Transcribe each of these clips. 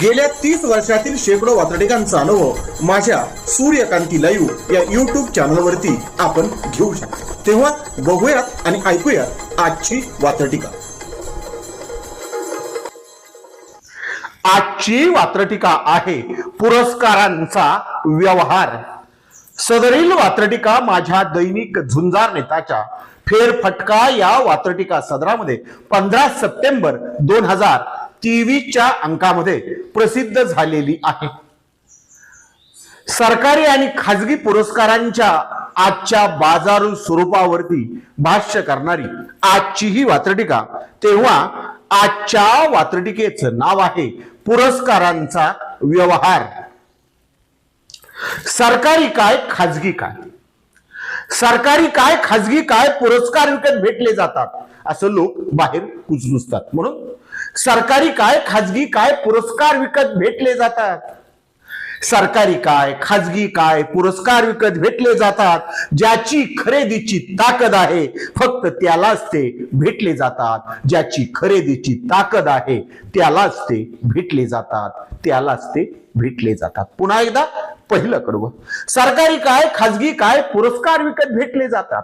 गेल्या तीस वर्षातील शेकडो वातडिकांचा अनुभव माझ्या सूर्यकांती लाईव्ह या युट्यूब चॅनलवरती आपण घेऊ शकतो. तेव्हा बघूयात आणि ऐकूयात आजची वातटिका आजची वात्रटिका आहे पुरस्कारांचा व्यवहार. सदरील वात्रटिका माझ्या दैनिक झुंजार नेताच्या फेरफटका या वात्रटिका सदरामध्ये पंधरा सप्टेंबर दोन हजार तेवीसच्या अंकामध्ये प्रसिद्ध झालेली आहे. सरकारी आणि खाजगी पुरस्कारांच्या आजच्या बाजारू स्वरूपावरती भाष्य करणारी आजची ही वात्रटिका तेव्हा आजच्या वात्रटिकेचं नाव आहे पुरस्कारांचा व्यवहार. सरकारी काय खाजगी काय? सरकारी काय खाजगी काय पुरस्कार विकत भेटले जातात असं लोक बाहेर कुजबुजतात म्हणून सरकारी काय खाजगी काय पुरस्कार विकत भेटले जातात. सरकारी काय खाजगी काय पुरस्कार विकत भेटले जातात. ज्याची खरेदीची ताकद आहे फक्त त्यालाच ते भेटले जातात. ज्याची खरेदीची ताकद आहे त्यालाच ते भेटले जातात. त्यालाच ते भेटले जातात. पुन्हा एकदा पहिलं कडवं. सरकारी काय खाजगी काय पुरस्कार विकत भेटले जातात.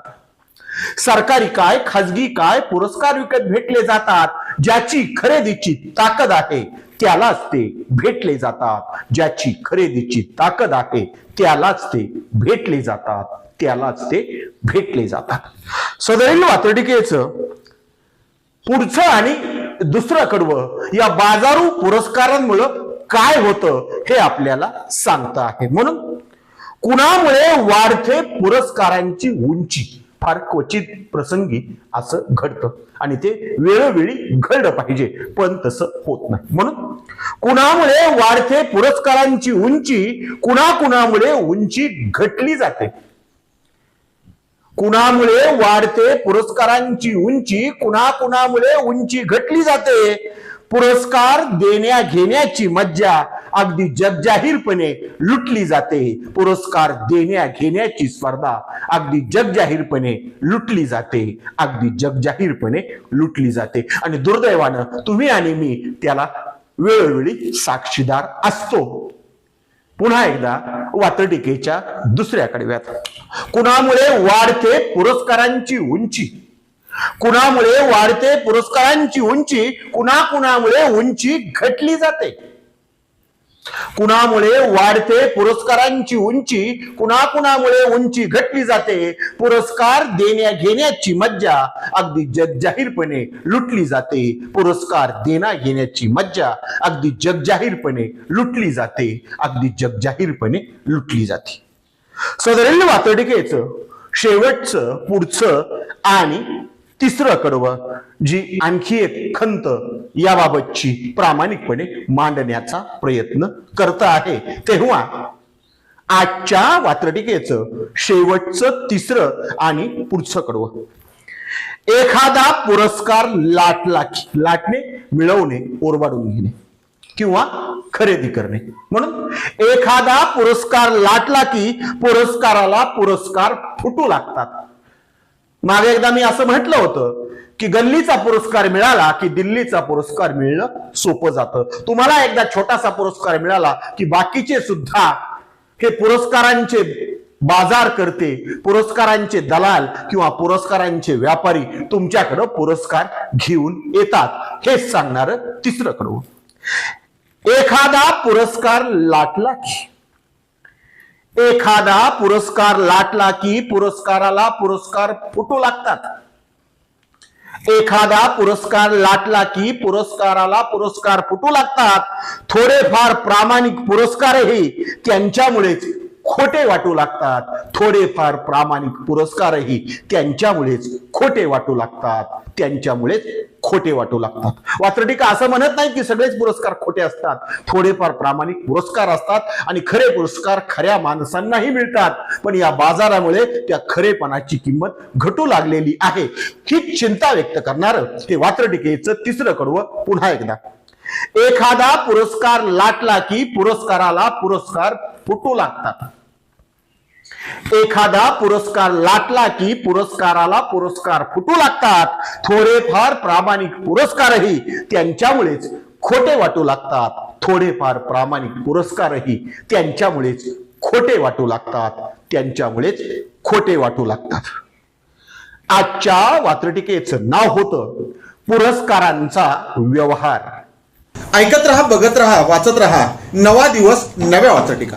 सरकारी काय खाजगी काय पुरस्कार विकत भेटले जातात ज्याची खरेदीची ताकद आहे त्यालाच ते भेटले जातात. ज्याची खरेदीची ताकद आहे त्यालाच ते भेटले जातात. त्यालाच ते भेटले जातात. सदैव वातडिकेचं पुढचं आणि दुसरं कडवं या बाजारू पुरस्कारांमुळं काय होतं हे आपल्याला सांगता आहे. म्हणून कुणामुळे वाढते पुरस्कारांची उंची? फार क्वचित प्रसंगी असं घडतं. आणि ते वेळोवेळी घडलं पाहिजे पण तसं होत नाही. म्हणून कुणामुळे वाढते पुरस्कारांची उंची कुणाकुणामुळे उंची घटली जाते. कुणामुळे वाढते पुरस्कारांची उंची कुणाकुणामुळे उंची घटली जाते. पुरस्कार देण्या घेण्याची मज्जा अगदी जगजाहीरपणे लुटली जाते. पुरस्कार देण्या घेण्याची स्पर्धा अगदी जगजाहीरपणे लुटली जाते. अगदी जगजाहीरपणे लुटली जाते. आणि दुर्दैवानं तुम्ही आणि मी त्याला वेळोवेळी साक्षीदार असतो. पुन्हा एकदा वातटिकेच्या दुसऱ्या कडव्यात. कुणामुळे वाढते पुरस्कारांची उंची? कुणामुळे वाढते पुरस्कारांची उंची कुणाकुणामुळे उंची घटली जाते. कुणामुळे वाढते पुरस्कारांची उंची कुणाकुणामुळे उंची घटली जाते पुरस्कार देण्या घेण्याची मज्जा अगदी जगजाहीरपणे लुटली जाते. पुरस्कार देण्या घेण्याची मज्जा अगदी जगजाहीरपणे लुटली जाते अगदी जगजाहीरपणे लुटली जाते. सदरेल वातडिकेचं शेवटचं पुढचं आणि तिसरं कडवं जी आणखी एक खंत याबाबतची प्रामाणिकपणे मांडण्याचा प्रयत्न करत आहे. तेव्हा आजच्या वात्रटिकेचं शेवटचं तिसरं आणि पुढचं कडवं. एखादा पुरस्कार लाटला लाटणे मिळवणे ओरबाडून घेणे किंवा खरेदी करणे. म्हणून एखादा पुरस्कार लाटला की पुरस्काराला पुरस्कार फुटू लागतात. मागे एकदा मी असं म्हटलं होतं की गल्लीचा पुरस्कार मिळाला की दिल्लीचा पुरस्कार मिळणं सोपं जातं. तुम्हाला एकदा छोटासा पुरस्कार मिळाला की बाकीचे सुद्धा हे पुरस्कारांचे बाजार करते पुरस्कारांचे दलाल किंवा पुरस्कारांचे व्यापारी तुमच्याकडं पुरस्कार घेऊन येतात. हेच सांगणार तिसरं कडवं. एखादा पुरस्कार लाटला की एखादा पुरस्कार लाटला की पुरस्काराला पुरस्कार फुटू लागतात. एखादा पुरस्कार लाटला की पुरस्काराला पुरस्कार फुटू लागतात. थोडेफार प्रामाणिक पुरस्कारही त्यांच्यामुळेच खोटे वाटू लागतात. थोडेफार प्रामाणिक पुरस्कारही त्यांच्यामुळेच खोटे वाटू लागतात. त्यांच्यामुळेच खोटे वाटू लागतात. वात्रटिका असं म्हणत नाही की सगळेच पुरस्कार खोटे असतात. थोडेफार प्रामाणिक पुरस्कार असतात आणि खरे पुरस्कार खऱ्या माणसांनाही मिळतात. पण या बाजारामुळे त्या खरेपणाची किंमत घटू लागलेली आहे. ही चिंता व्यक्त करणार ते वात्रटिकेचं तिसरं कडवं पुन्हा एकदा. एखादा पुरस्कार लाटला की पुरस्काराला पुरस्कार फुटू लागतात. एखादा पुरस्कार लाटला की पुरस्काराला पुरस्कार फुटू लागतात. थोडेफार प्रामाणिक पुरस्कारही त्यांच्यामुळेच खोटे वाटू लागतात. थोडेफार प्रामाणिक पुरस्कारही त्यांच्यामुळेच खोटे वाटू लागतात. त्यांच्यामुळेच खोटे वाटू लागतात. आजच्या वात्रटिकेचं नाव होतं पुरस्कारांचा व्यवहार. ऐकत रहा बघत रहा वाचत रहा. नवा दिवस नव्या वात्रटिका.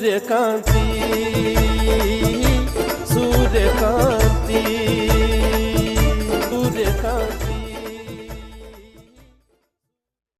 Suryakanti Suryakanti Suryakanti